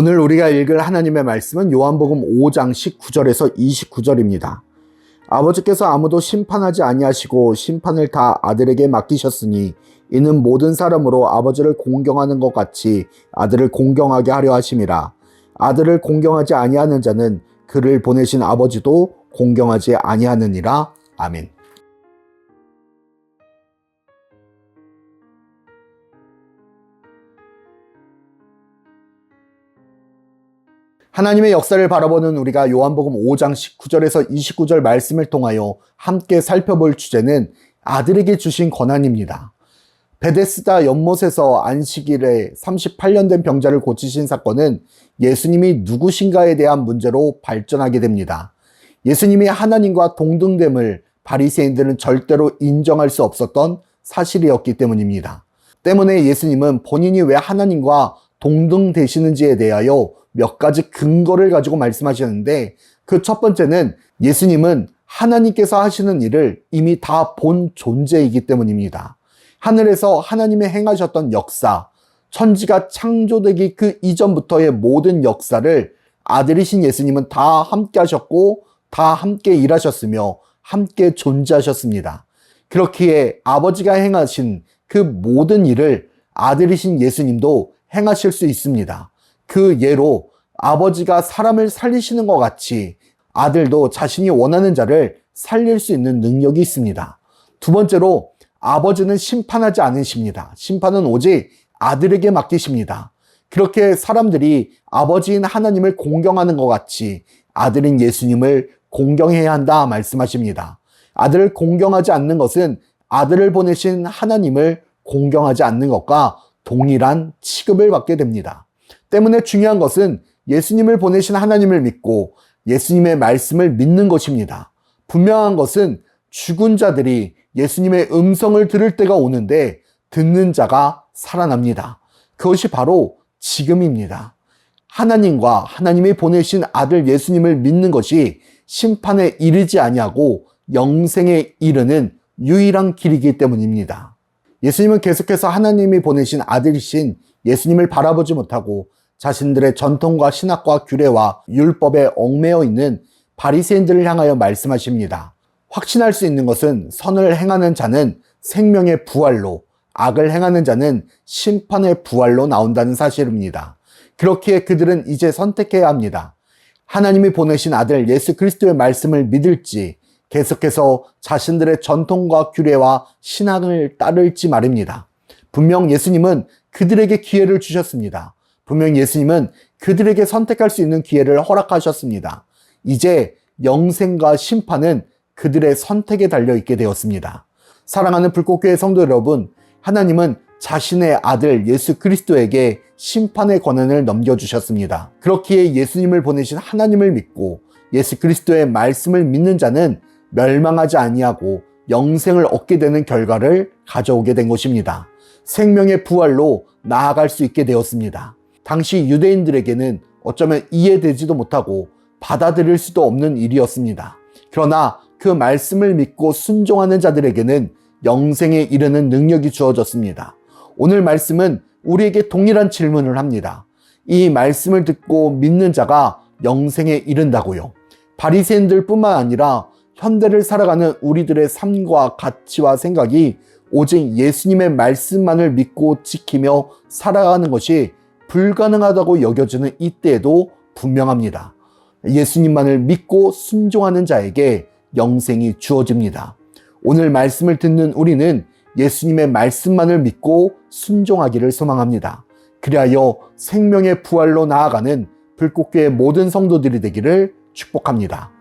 오늘 우리가 읽을 하나님의 말씀은 요한복음 5장 19절에서 29절입니다. 아버지께서 아무도 심판하지 아니하시고 심판을 다 아들에게 맡기셨으니 이는 모든 사람으로 아버지를 공경하는 것 같이 아들을 공경하게 하려 하심이라. 아들을 공경하지 아니하는 자는 그를 보내신 아버지도 공경하지 아니하느니라. 아멘. 하나님의 역사를 바라보는 우리가 요한복음 5장 19절에서 29절 말씀을 통하여 함께 살펴볼 주제는 아들에게 주신 권한입니다. 베데스다 연못에서 안식일에 38년 된 병자를 고치신 사건은 예수님이 누구신가에 대한 문제로 발전하게 됩니다. 예수님이 하나님과 동등됨을 바리새인들은 절대로 인정할 수 없었던 사실이었기 때문입니다. 때문에 예수님은 본인이 왜 하나님과 동등되시는지에 대하여 몇 가지 근거를 가지고 말씀하시는데 그 첫 번째는 예수님은 하나님께서 하시는 일을 이미 다 본 존재이기 때문입니다. 하늘에서 하나님의 행하셨던 역사, 천지가 창조되기 그 이전부터의 모든 역사를 아들이신 예수님은 다 함께 하셨고 다 함께 일하셨으며 함께 존재하셨습니다. 그렇기에 아버지가 행하신 그 모든 일을 아들이신 예수님도 행하실 수 있습니다. 그 예로 아버지가 사람을 살리시는 것 같이 아들도 자신이 원하는 자를 살릴 수 있는 능력이 있습니다. 두 번째로 아버지는 심판하지 않으십니다. 심판은 오직 아들에게 맡기십니다. 그렇게 사람들이 아버지인 하나님을 공경하는 것 같이 아들인 예수님을 공경해야 한다 말씀하십니다. 아들을 공경하지 않는 것은 아들을 보내신 하나님을 공경하지 않는 것과 동일한 취급을 받게 됩니다. 때문에 중요한 것은 예수님을 보내신 하나님을 믿고 예수님의 말씀을 믿는 것입니다. 분명한 것은 죽은 자들이 예수님의 음성을 들을 때가 오는데 듣는 자가 살아납니다. 그것이 바로 지금입니다. 하나님과 하나님이 보내신 아들 예수님을 믿는 것이 심판에 이르지 아니하고 영생에 이르는 유일한 길이기 때문입니다. 예수님은 계속해서 하나님이 보내신 아들이신 예수님을 바라보지 못하고 자신들의 전통과 신학과 규례와 율법에 얽매여 있는 바리새인들을 향하여 말씀하십니다. 확신할 수 있는 것은 선을 행하는 자는 생명의 부활로 악을 행하는 자는 심판의 부활로 나온다는 사실입니다. 그렇기에 그들은 이제 선택해야 합니다. 하나님이 보내신 아들 예수 그리스도의 말씀을 믿을지 계속해서 자신들의 전통과 규례와 신앙을 따를지 말입니다. 분명 예수님은 그들에게 기회를 주셨습니다. 분명 예수님은 그들에게 선택할 수 있는 기회를 허락하셨습니다. 이제 영생과 심판은 그들의 선택에 달려 있게 되었습니다. 사랑하는 불꽃교회 성도 여러분, 하나님은 자신의 아들 예수 그리스도에게 심판의 권한을 넘겨주셨습니다. 그렇기에 예수님을 보내신 하나님을 믿고 예수 그리스도의 말씀을 믿는 자는 멸망하지 아니하고 영생을 얻게 되는 결과를 가져오게 된 것입니다. 생명의 부활로 나아갈 수 있게 되었습니다. 당시 유대인들에게는 어쩌면 이해되지도 못하고 받아들일 수도 없는 일이었습니다. 그러나 그 말씀을 믿고 순종하는 자들에게는 영생에 이르는 능력이 주어졌습니다. 오늘 말씀은 우리에게 동일한 질문을 합니다. 이 말씀을 듣고 믿는 자가 영생에 이른다고요. 바리새인들 뿐만 아니라 현대를 살아가는 우리들의 삶과 가치와 생각이 오직 예수님의 말씀만을 믿고 지키며 살아가는 것이 불가능하다고 여겨지는 이때에도 분명합니다. 예수님만을 믿고 순종하는 자에게 영생이 주어집니다. 오늘 말씀을 듣는 우리는 예수님의 말씀만을 믿고 순종하기를 소망합니다. 그리하여 생명의 부활로 나아가는 불꽃교의 모든 성도들이 되기를 축복합니다.